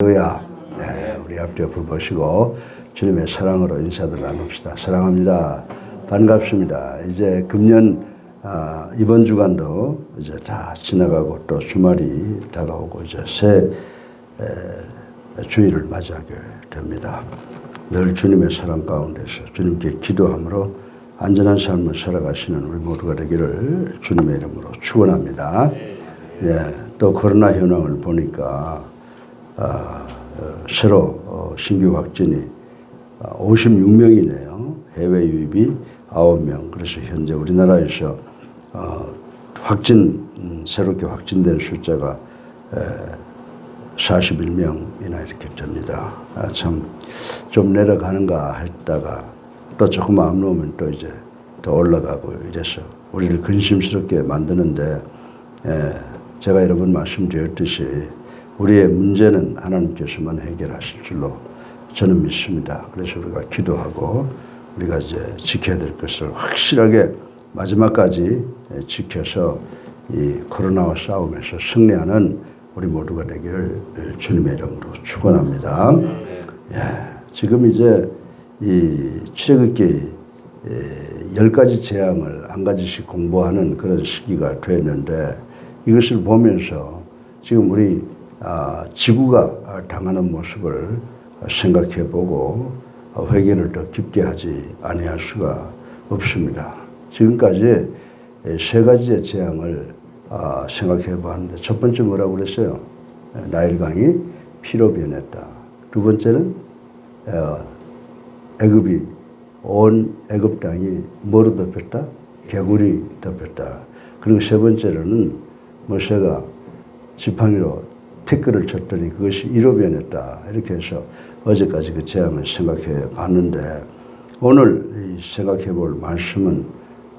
할렐루야. 네, 우리 앞뒤 옆을 보시고 주님의 사랑으로 인사들 나눕시다. 사랑합니다. 반갑습니다. 이제 금년 아, 이번 주간도 이제 다 지나가고 또 주말이 다가오고 이제 새 에, 주일을 맞이하게 됩니다. 늘 주님의 사랑 가운데서 주님께 기도함으로 안전한 삶을 살아가시는 우리 모두가 되기를 주님의 이름으로 축원합니다. 예, 또 코로나 현황을 보니까 새로 어, 신규 확진이 56명이네요. 해외 유입이 9명. 그래서 현재 우리나라에서 어, 확진 음, 새롭게 확진된 숫자가 41명이나 이렇게 됩니다. 아, 참좀 내려가는가 했다가 또 조금 안 놓으면 또 이제 더 올라가고 이래서 우리를 근심스럽게 만드는데 에, 제가 여러 번 말씀드렸듯이 우리의 문제는 하나님께서만 해결하실 줄로 저는 믿습니다. 그래서 우리가 기도하고 우리가 이제 지켜야 될 것을 확실하게 마지막까지 지켜서 이 코로나와 싸움에서 승리하는 우리 모두가 되기를 주님의 이름으로 축원합니다. 예, 지금 이제 이 출애굽기 예, 열 가지 재앙을 한 가지씩 공부하는 그런 시기가 됐는데 이것을 보면서 지금 우리 아, 지구가 당하는 모습을 생각해보고 회개를 더 깊게 하지 아니할 수가 없습니다. 지금까지 세 가지의 재앙을 아, 생각해봤는데 첫 번째 뭐라고 그랬어요? 나일강이 피로 변했다. 두 번째는 어, 애굽이 온 애굽 땅이 뭐로 덮였다? 개구리 덮였다. 그리고 세 번째로는 모세가 지팡이로 태클을 쳤더니 그것이 이로 변했다. 이렇게 해서 어제까지 그 재앙을 생각해 봤는데 오늘 생각해 볼 말씀은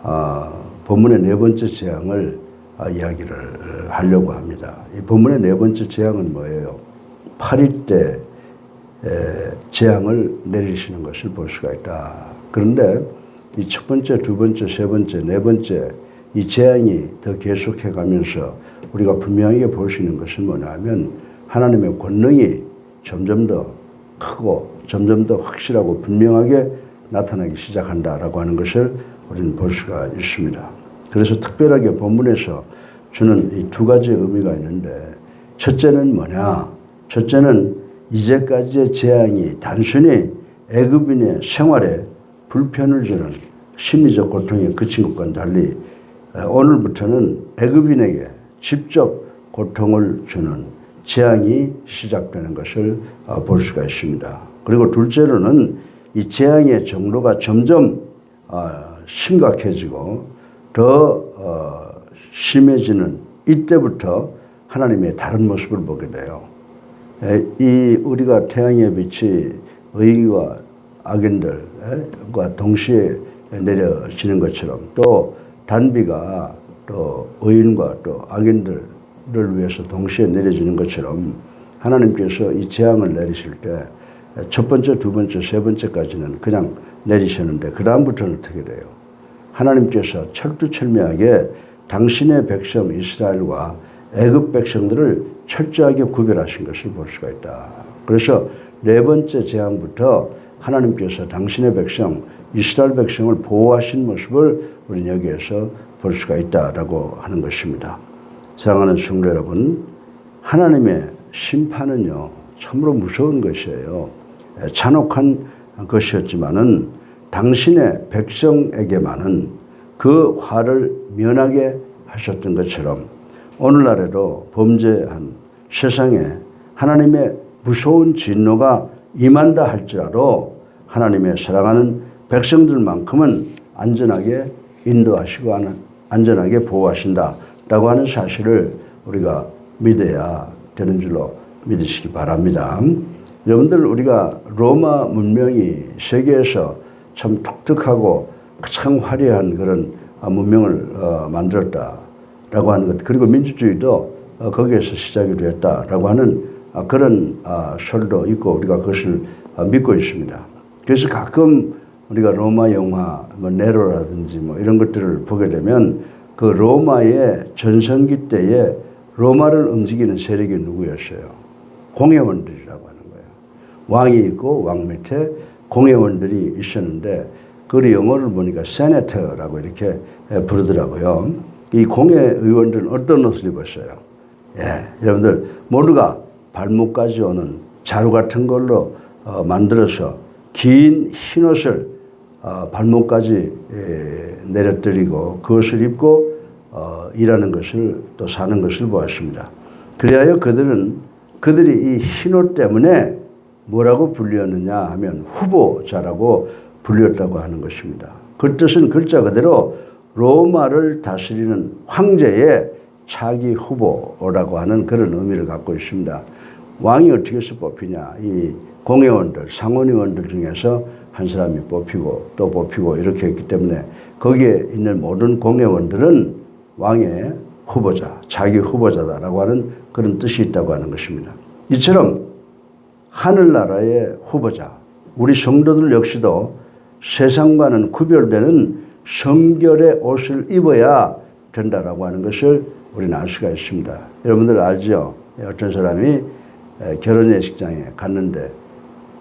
아, 본문의 네 번째 재앙을 아, 이야기를 하려고 합니다. 이 본문의 네 번째 재앙은 뭐예요? 파리 때 에, 재앙을 내리시는 것을 볼 수가 있다. 그런데 이 첫 번째, 두 번째, 세 번째, 네 번째 이 재앙이 더 계속해 가면서 우리가 분명하게 볼 수 있는 것은 뭐냐면 하나님의 권능이 점점 더 크고 점점 더 확실하고 분명하게 나타나기 시작한다라고 하는 것을 우리는 볼 수가 있습니다. 그래서 특별하게 본문에서 주는 이 두 가지 의미가 있는데 첫째는 뭐냐? 첫째는 이제까지의 재앙이 단순히 애굽인의 생활에 불편을 주는 심리적 고통에 그친 것과는 달리 오늘부터는 애굽인에게 직접 고통을 주는 재앙이 시작되는 것을 어, 볼 수가 있습니다. 그리고 둘째로는 이 재앙의 정도가 점점 어, 심각해지고 더 어, 심해지는 이때부터 하나님의 다른 모습을 보게 돼요. 이 우리가 태양의 빛이 의와 악인들과 동시에 내려지는 것처럼 또 단비가 또 의인과 또 악인들을 위해서 동시에 내려지는 것처럼 하나님께서 이 재앙을 내리실 때 첫 번째, 두 번째, 세 번째까지는 그냥 내리셨는데 그 다음부터는 어떻게 돼요? 하나님께서 철두철미하게 당신의 백성 이스라엘과 애굽 백성들을 철저하게 구별하신 것을 볼 수가 있다. 그래서 네 번째 재앙부터 하나님께서 당신의 백성 이스라엘 백성을 보호하신 모습을 우리는 여기에서 볼 수가 있다라고 하는 것입니다. 사랑하는 성도 여러분, 하나님의 심판은요 참으로 무서운 것이에요. 잔혹한 것이었지만은 당신의 백성에게만은 그 화를 면하게 하셨던 것처럼 오늘날에도 범죄한 세상에 하나님의 무서운 진노가 임한다 할지라도 하나님의 사랑하는 백성들만큼은 안전하게 인도하시고 안전하게 보호하신다라고 하는 사실을 우리가 믿어야 되는 줄로 믿으시기 바랍니다. 여러분들 우리가 로마 문명이 세계에서 참 독특하고 참 화려한 그런 문명을 어, 만들었다라고 하는 것 그리고 민주주의도 어, 거기에서 시작이 되었다라고 하는 아, 그런 아, 설도 있고 우리가 그것을 아, 믿고 있습니다. 그래서 가끔 우리가 로마 영화 뭐 네로라든지 뭐 이런 것들을 보게 되면 그 로마의 전성기 때에 로마를 움직이는 세력이 누구였어요? 공회원들이라고 하는 거예요. 왕이 있고 왕 밑에 공회원들이 있었는데 그걸 영어를 보니까 세네터라고 이렇게 부르더라고요. 이 공회의원들은 어떤 옷을 입었어요? 예, 여러분들 모두가 발목까지 오는 자루 같은 걸로 어, 만들어서 긴 흰 옷을 어, 발목까지 예, 내려뜨리고 그것을 입고 어, 일하는 것을 또 사는 것을 보았습니다. 그리하여 그들은 그들이 이 흰옷 때문에 뭐라고 불리었느냐 하면 후보자라고 불렸다고 하는 것입니다. 그 뜻은 글자 그대로 로마를 다스리는 황제의 차기 후보라고 하는 그런 의미를 갖고 있습니다. 왕이 어떻게 해서 뽑히냐? 이 공회원들, 상원의원들 중에서 한 사람이 뽑히고 또 뽑히고 이렇게 했기 때문에 거기에 있는 모든 공회원들은 왕의 후보자, 자기 후보자다라고 하는 그런 뜻이 있다고 하는 것입니다. 이처럼 하늘나라의 후보자, 우리 성도들 역시도 세상과는 구별되는 성결의 옷을 입어야 된다라고 하는 것을 우리는 알 수가 있습니다. 여러분들 알죠? 어떤 사람이 결혼 예식장에 갔는데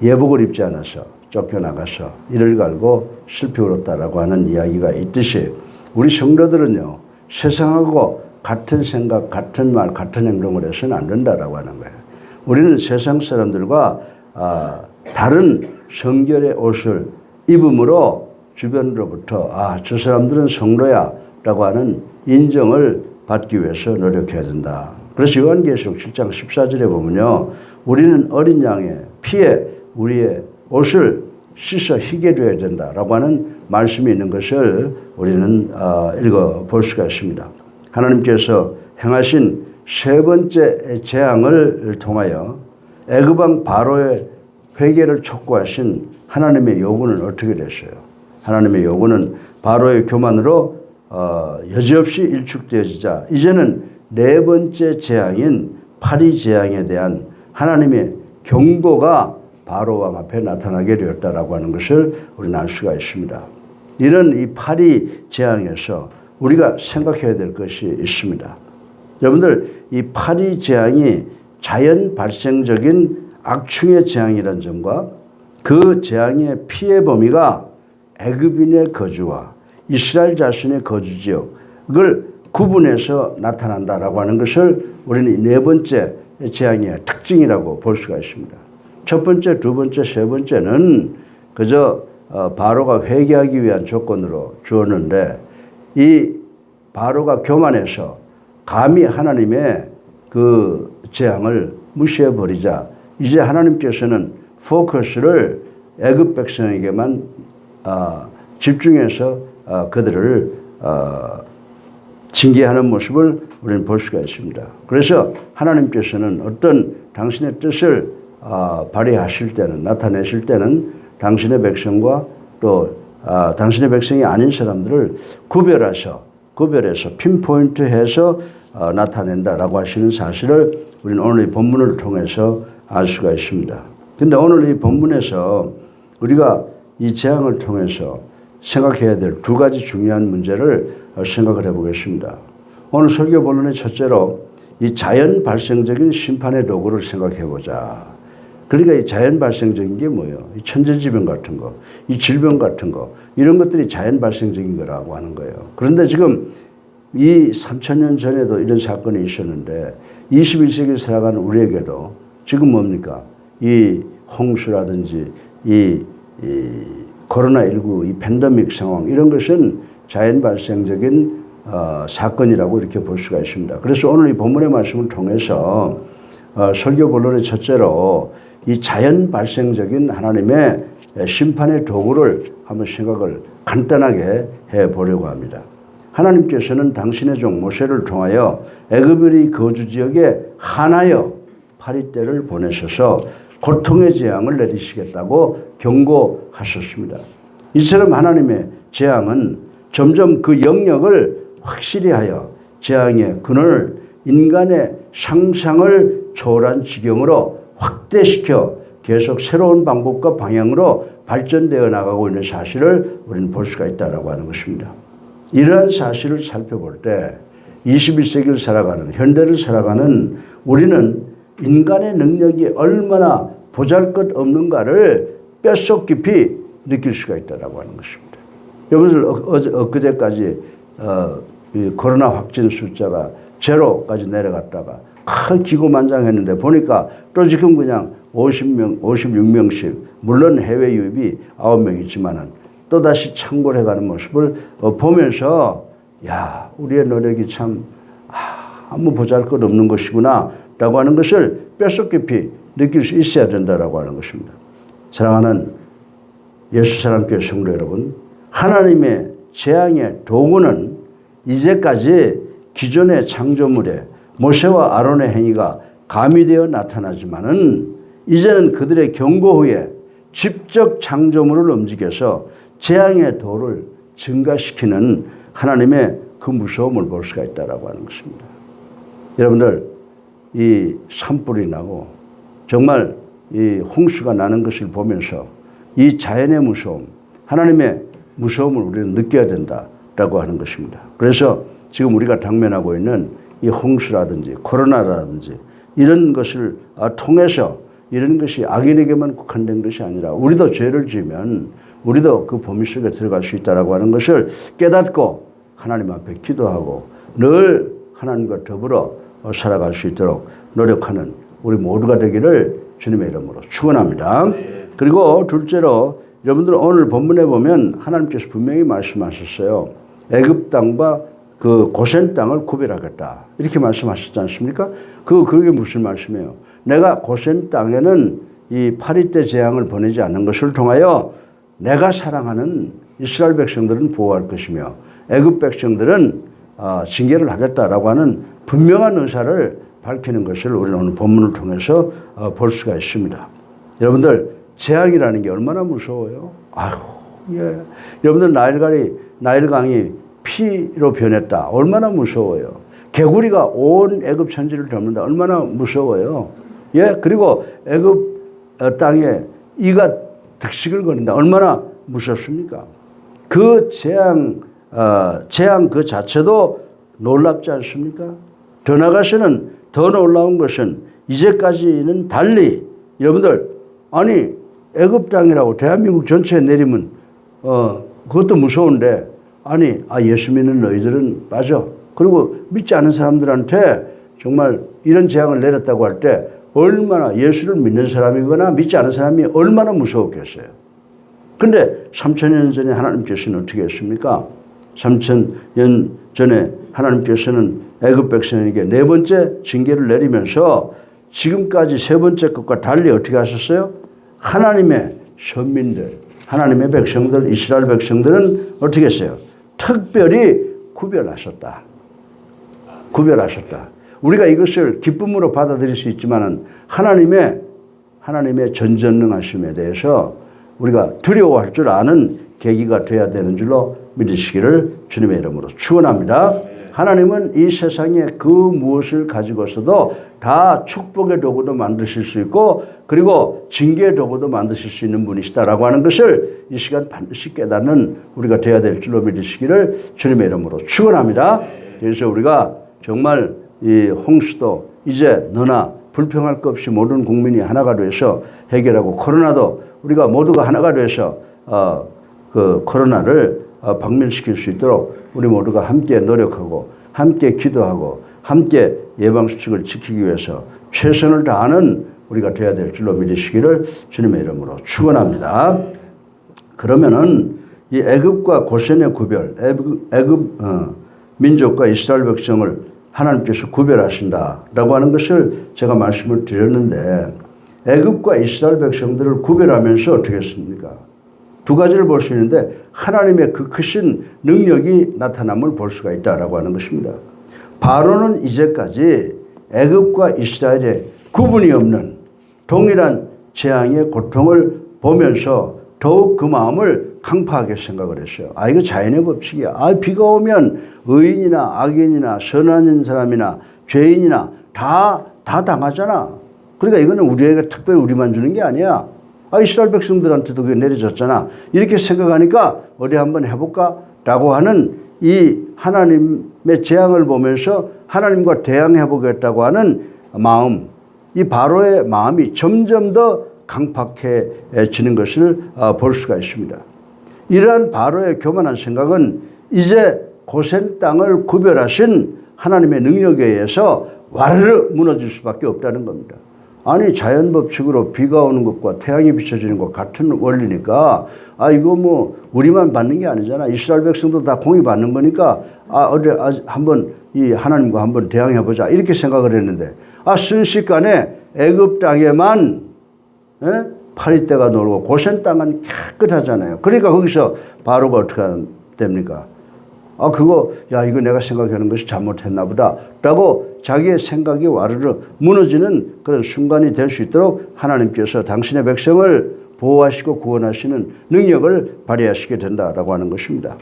예복을 입지 않아서 쫓겨나가서 이를 갈고 슬피 울었다라고 하는 이야기가 있듯이 우리 성도들은요 세상하고 같은 생각, 같은 말, 같은 행동을 해서는 안 된다라고 하는 거예요. 우리는 세상 사람들과 아, 다른 성결의 옷을 입음으로 주변으로부터 아, 저 사람들은 성도야 라고 하는 인정을 받기 위해서 노력해야 된다. 그래서 요한계시록 7장 14절에 보면요. 우리는 어린 양의 피에 우리의 옷을 씻어 희게 되어야 된다라고 하는 말씀이 있는 것을 우리는 아, 읽어 볼 수가 있습니다. 하나님께서 행하신 세 번째 재앙을 통하여 애굽왕 바로의 회개를 촉구하신 하나님의 요구는 어떻게 됐어요? 하나님의 요구는 바로의 교만으로 어, 여지없이 일축되어지자 이제는 네 번째 재앙인 파리 재앙에 대한 하나님의 경고가 바로 왕 앞에 나타나게 되었다라고 하는 것을 우리는 알 수가 있습니다. 이런 이 파리 재앙에서 우리가 생각해야 될 것이 있습니다. 여러분들 이 파리 재앙이 자연 발생적인 악충의 재앙이라는 점과 그 재앙의 피해 범위가 애굽인의 거주와 이스라엘 자신의 거주 지역을 구분해서 나타난다라고 하는 것을 우리는 네 번째 재앙의 특징이라고 볼 수가 있습니다. 첫 번째, 두 번째, 세 번째는 그저 어, 바로가 회개하기 위한 조건으로 주었는데 이 바로가 교만해서 감히 하나님의 그 재앙을 무시해 버리자 이제 하나님께서는 포커스를 애굽 백성에게만 어, 집중해서 어, 그들을 어, 징계하는 모습을 우리는 볼 수가 있습니다. 그래서 하나님께서는 어떤 당신의 뜻을 어, 발휘하실 때는 나타내실 때는 당신의 백성과 또 어, 당신의 백성이 아닌 사람들을 구별해서 구별해서 핀포인트해서 어, 나타낸다라고 하시는 사실을 우리는 오늘 이 본문을 통해서 알 수가 있습니다. 근데 오늘 이 본문에서 우리가 이 재앙을 통해서 생각해야 될 두 가지 중요한 문제를 생각을 해보겠습니다. 오늘 설교 본론의 첫째로 이 자연 발생적인 심판의 도구를 생각해 보자. 그러니까 이 자연 발생적인 게 뭐예요? 이 천재지변 같은 거, 이 질병 같은 거, 이런 것들이 자연 발생적인 거라고 하는 거예요. 그런데 지금 이 3천년 전에도 이런 사건이 있었는데 21세기를 살아가는 우리에게도 지금 뭡니까? 이 홍수라든지 이, 이 코로나19 이 팬데믹 상황 이런 것은 자연 발생적인 어, 사건이라고 이렇게 볼 수가 있습니다. 그래서 오늘 이 본문의 말씀을 통해서 어, 설교 본론의 첫째로 이 자연 발생적인 하나님의 심판의 도구를 한번 생각을 간단하게 해 보려고 합니다. 하나님께서는 당신의 종 모세를 통하여 애굽의 거주 지역에 하나여 파리떼를 보내셔서 고통의 재앙을 내리시겠다고 경고하셨습니다. 이처럼 하나님의 재앙은 점점 그 영역을 확실히 하여 재앙의 근원을 인간의 상상을 초월한 지경으로 확대시켜 계속 새로운 방법과 방향으로 발전되어 나가고 있는 사실을 우리는 볼 수가 있다고 하는 것입니다. 이러한 사실을 살펴볼 때 21세기를 살아가는 현대를 살아가는 우리는 인간의 능력이 얼마나 보잘 것 없는가를 뼛속 깊이 느낄 수가 있다라고 하는 것입니다. 여러분들 어- 어제 엊그제까지 어, 이 코로나 확진 숫자가 제로까지 내려갔다가 큰 기고만장했는데 보니까 또 지금 그냥 50명, 56명씩 물론 해외 유입이 9명 있지만은 또 다시 창궐해 가는 모습을 어, 보면서 야 우리의 노력이 참 아, 아무 보잘 것 없는 것이구나 라고 하는 것을 뼛속 깊이 느낄 수 있어야 된다라고 하는 것입니다. 사랑하는 예수 사랑교회 성도 여러분, 하나님의 재앙의 도구는 이제까지 기존의 창조물에 모세와 아론의 행위가 가미되어 나타나지만은 이제는 그들의 경고 후에 직접 창조물을 움직여서 재앙의 도를 증가시키는 하나님의 그 무서움을 볼 수가 있다라고 하는 것입니다. 여러분들 이 산불이 나고 정말 이 홍수가 나는 것을 보면서 이 자연의 무서움, 하나님의 무서움을 우리는 느껴야 된다라고 하는 것입니다. 그래서 지금 우리가 당면하고 있는 이 홍수라든지 코로나라든지 이런 것을 아, 통해서 이런 것이 악인에게만 국한된 것이 아니라 우리도 죄를 지으면 우리도 그 범위 속에 들어갈 수 있다라고 하는 것을 깨닫고 하나님 앞에 기도하고 늘 하나님과 더불어 살아갈 수 있도록 노력하는 우리 모두가 되기를 주님의 이름으로 축원합니다. 그리고 둘째로 여러분들 오늘 본문에 보면 하나님께서 분명히 말씀하셨어요. 애굽 땅과 그 고센 땅을 구별하겠다. 이렇게 말씀하셨지 않습니까? 그 그게 무슨 말씀이에요? 내가 고센 땅에는 이 파리 때 재앙을 보내지 않는 것을 통하여 내가 사랑하는 이스라엘 백성들은 보호할 것이며 애굽 백성들은 아, 징계를 하겠다라고 하는 분명한 의사를 밝히는 것을 우리는 오늘 본문을 통해서 어, 볼 수가 있습니다. 여러분들 재앙이라는 게 얼마나 무서워요. 아휴, 예. 여러분들 나일강이 나일강이 피로 변했다. 얼마나 무서워요. 개구리가 온 애굽 천지를 덮는다. 얼마나 무서워요. 예, 그리고 애굽 어, 땅에 이가 득식을 거린다. 얼마나 무섭습니까? 그 재앙, 어, 재앙 그 자체도 놀랍지 않습니까? 더 나가서는 더 놀라운 것은 이제까지는 달리 여러분들 아니 애굽 땅이라고 대한민국 전체에 내리면 어 그것도 무서운데 아니 아 예수 믿는 너희들은 빠져 그리고 믿지 않은 사람들한테 정말 이런 재앙을 내렸다고 할 때 얼마나 예수를 믿는 사람이거나 믿지 않은 사람이 얼마나 무서웠겠어요. 근데 3천년 전에 하나님께서는 어떻게 했습니까? 3천년 전에 하나님께서는 애굽 백성에게 네 번째 징계를 내리면서 지금까지 세 번째 것과 달리 어떻게 하셨어요? 하나님의 선민들, 하나님의 백성들, 이스라엘 백성들은 어떻게 했어요? 특별히 구별하셨다. 구별하셨다. 우리가 이것을 기쁨으로 받아들일 수 있지만은 하나님의 하나님의 전전능하심에 대해서 우리가 두려워할 줄 아는 계기가 돼야 되는 줄로 믿으시기를 주님의 이름으로 축원합니다. 하나님은 이 세상에 그 무엇을 가지고서도 다 축복의 도구도 만드실 수 있고 그리고 징계의 도구도 만드실 수 있는 분이시다라고 하는 것을 이 시간 반드시 깨닫는 우리가 되어야 될 줄로 믿으시기를 주님의 이름으로 축원합니다. 그래서 우리가 정말 이 홍수도 이제 너나 불평할 것 없이 모든 국민이 하나가 돼서 해결하고 코로나도 우리가 모두가 하나가 돼서 어, 그 코로나를 어, 박멸시킬 수 있도록 우리 모두가 함께 노력하고 함께 기도하고 함께 예방수칙을 지키기 위해서 최선을 다하는 우리가 되어야 될 줄로 믿으시기를 주님의 이름으로 축원합니다. 그러면은 이 애굽과 고센의 구별, 애굽 어, 민족과 이스라엘 백성을 하나님께서 구별하신다라고 하는 것을 제가 말씀을 드렸는데 애굽과 이스라엘 백성들을 구별하면서 어떻게 했습니까? 두 가지를 볼 수 있는데 하나님의 그 크신 능력이 나타남을 볼 수가 있다라고 하는 것입니다. 바로는 이제까지 애굽과 이스라엘의 구분이 없는 동일한 재앙의 고통을 보면서 더욱 그 마음을 강파하게 생각을 했어요. 아, 이거 자연의 법칙이야. 아, 비가 오면 의인이나 악인이나 선한 사람이나 죄인이나 다, 다 당하잖아. 그러니까 이거는 우리에게 특별히 우리만 주는 게 아니야. 아, 이스라엘 백성들한테도 그게 내려졌잖아. 이렇게 생각하니까 어디 한번 해볼까? 라고 하는 이 하나님의 재앙을 보면서 하나님과 대항해 보겠다고 하는 마음, 이 바로의 마음이 점점 더 강팍해지는 것을 어, 볼 수가 있습니다. 이러한 바로의 교만한 생각은 이제 고센 땅을 구별하신 하나님의 능력에 의해서 와르르 무너질 수밖에 없다는 겁니다. 아니 자연 법칙으로 비가 오는 것과 태양이 비춰지는 것 같은 원리니까 아 이거 뭐 우리만 받는 게 아니잖아 이스라엘 백성도 다 공이 받는 거니까 아 어제 아, 한번 이 하나님과 한번 대항해 보자 이렇게 생각을 했는데 아 순식간에 애굽 땅에만 예? 파리떼가 놀고 고센 땅은 깨끗하잖아요. 그러니까 거기서 바로가 어떻게 됩니까? 아 그거 야 이거 내가 생각하는 것이 잘못했나 보다 라고 자기의 생각이 와르르 무너지는 그런 순간이 될 수 있도록 하나님께서 당신의 백성을 보호하시고 구원하시는 능력을 발휘하시게 된다라고 하는 것입니다.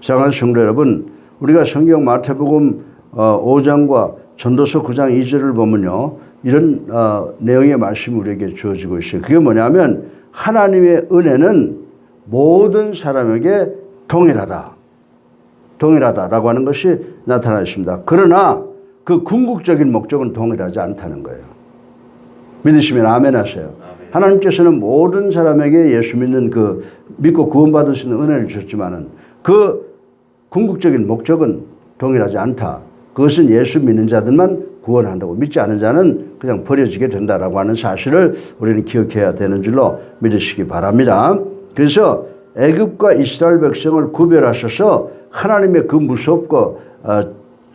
사랑하는 성도 여러분, 우리가 성경 마태복음 5장과 전도서 9장 2절을 보면요. 이런 어, 내용의 말씀이 우리에게 주어지고 있어요. 그게 뭐냐면 하나님의 은혜는 모든 사람에게 동일하다. 동일하다라고 하는 것이 나타나 있습니다. 그러나 그 궁극적인 목적은 동일하지 않다는 거예요. 믿으시면 아멘 하세요. 하나님께서는 모든 사람에게 예수 믿는 그 믿고 구원받을 수 있는 은혜를 주셨지만은 그 궁극적인 목적은 동일하지 않다. 그것은 예수 믿는 자들만 구원한다고 믿지 않은 자는 그냥 버려지게 된다라고 하는 사실을 우리는 기억해야 되는 줄로 믿으시기 바랍니다. 그래서 애굽과 이스라엘 백성을 구별하셔서 하나님의 그 무섭고 어,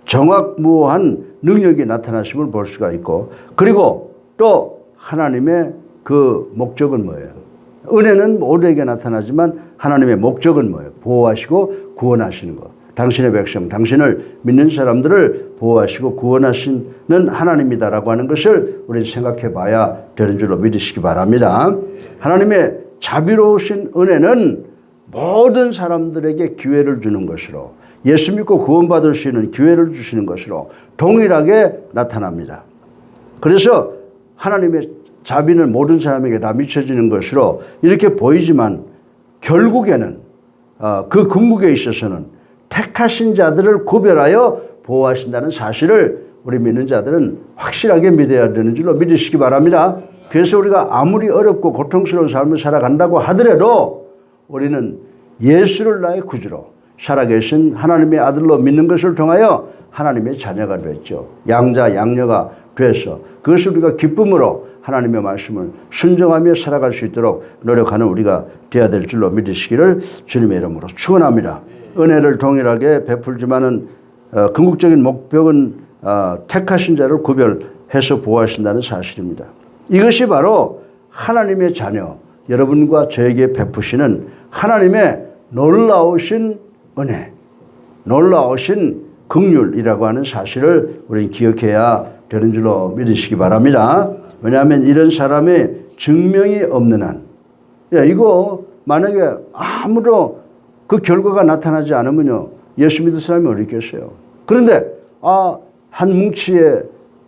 정확무한 능력이 나타나심을 볼 수가 있고 그리고 또 하나님의 그 목적은 뭐예요? 은혜는 모두에게 나타나지만 하나님의 목적은 뭐예요? 보호하시고 구원하시는 것. 당신의 백성, 당신을 믿는 사람들을 보호하시고 구원하시는 하나님이다라고 하는 것을 우리는 생각해 봐야 되는 줄로 믿으시기 바랍니다. 하나님의 자비로우신 은혜는 모든 사람들에게 기회를 주는 것으로 예수 믿고 구원받을 수 있는 기회를 주시는 것으로 동일하게 나타납니다. 그래서 하나님의 자비는 모든 사람에게 다 미쳐지는 것으로 이렇게 보이지만 결국에는 어, 그 궁극에 있어서는 택하신 자들을 구별하여 보호하신다는 사실을 우리 믿는 자들은 확실하게 믿어야 되는 줄로 믿으시기 바랍니다. 그래서 우리가 아무리 어렵고 고통스러운 삶을 살아간다고 하더라도 우리는 예수를 나의 구주로 살아계신 하나님의 아들로 믿는 것을 통하여 하나님의 자녀가 됐죠. 양자, 양녀가 돼서 그것을 우리가 기쁨으로 하나님의 말씀을 순종하며 살아갈 수 있도록 노력하는 우리가 되어야 될 줄로 믿으시기를 주님의 이름으로 축원합니다. 은혜를 동일하게 베풀지만은 어, 궁극적인 목표는 어, 택하신 자를 구별해서 보호하신다는 사실입니다. 이것이 바로 하나님의 자녀 여러분과 저에게 베푸시는 하나님의 놀라우신 은혜, 놀라우신 극률이라고 하는 사실을 우리는 기억해야 되는 줄로 믿으시기 바랍니다. 왜냐하면 이런 사람의 증명이 없는 한, 야, 이거 만약에 아무도 그 결과가 나타나지 않으면요, 예수 믿을 사람이 어디 있겠어요. 그런데, 아, 한 뭉치의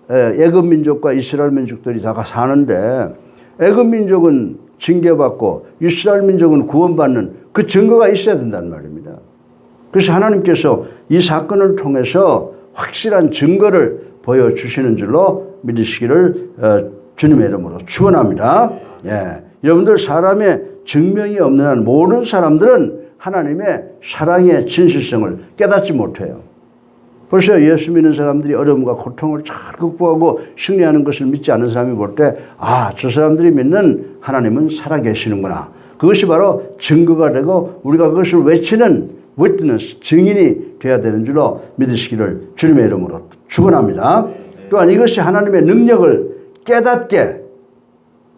애굽 민족과 이스라엘 민족들이 다 사는데, 애굽 민족은 징계받고 이스라엘 민족은 구원받는 그 증거가 있어야 된다는 말입니다. 그래서 하나님께서 이 사건을 통해서 확실한 증거를 보여주시는 줄로 믿으시기를 어, 주님의 이름으로 축원합니다. 예. 여러분들 사람의 증명이 없는 한 모든 사람들은 하나님의 사랑의 진실성을 깨닫지 못해요. 벌써 예수 믿는 사람들이 어려움과 고통을 잘 극복하고 승리하는 것을 믿지 않는 사람이 볼 때, 아, 저 사람들이 믿는 하나님은 살아계시는구나. 그것이 바로 증거가 되고 우리가 그것을 외치는 witness, 증인이 되어야 되는 줄로 믿으시기를 주님의 이름으로 축원합니다. 또한 이것이 하나님의 능력을 깨닫게,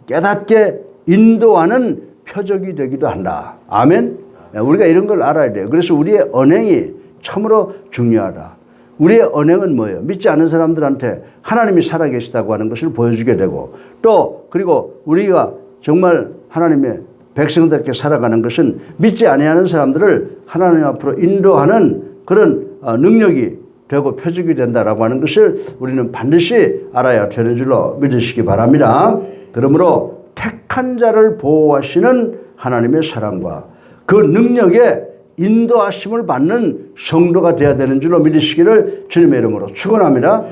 깨닫게 인도하는 표적이 되기도 한다. 아멘. 우리가 이런 걸 알아야 돼요. 그래서 우리의 언행이 참으로 중요하다. 우리의 언행은 뭐예요? 믿지 않는 사람들한테 하나님이 살아계시다고 하는 것을 보여주게 되고 또 그리고 우리가 정말 하나님의 백성답게 살아가는 것은 믿지 아니하는 사람들을 하나님 앞으로 인도하는 그런 어, 능력이 되고 표적이 된다라고 하는 것을 우리는 반드시 알아야 되는 줄로 믿으시기 바랍니다. 그러므로 택한 자를 보호하시는 하나님의 사랑과 그 능력에 인도하심을 받는 성도가 되어야 되는 줄로 믿으시기를 주님의 이름으로 축원합니다.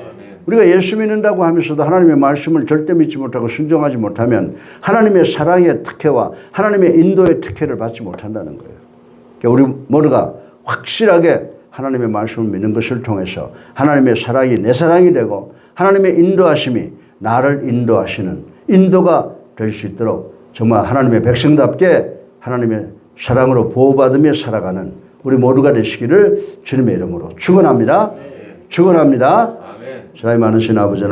우리가 예수 믿는다고 하면서도 하나님의 말씀을 절대 믿지 못하고 순종하지 못하면 하나님의 사랑의 특혜와 하나님의 인도의 특혜를 받지 못한다는 거예요. 그러니까 우리 모두가 확실하게 하나님의 말씀을 믿는 것을 통해서 하나님의 사랑이 내 사랑이 되고 하나님의 인도하심이 나를 인도하시는 인도가 될 수 있도록 정말 하나님의 백성답게 하나님의 사랑으로 보호받으며 살아가는 우리 모두가 되시기를 주님의 이름으로 축원합니다. 축원합니다. 아멘. 사랑이 많으신 아버지 하나님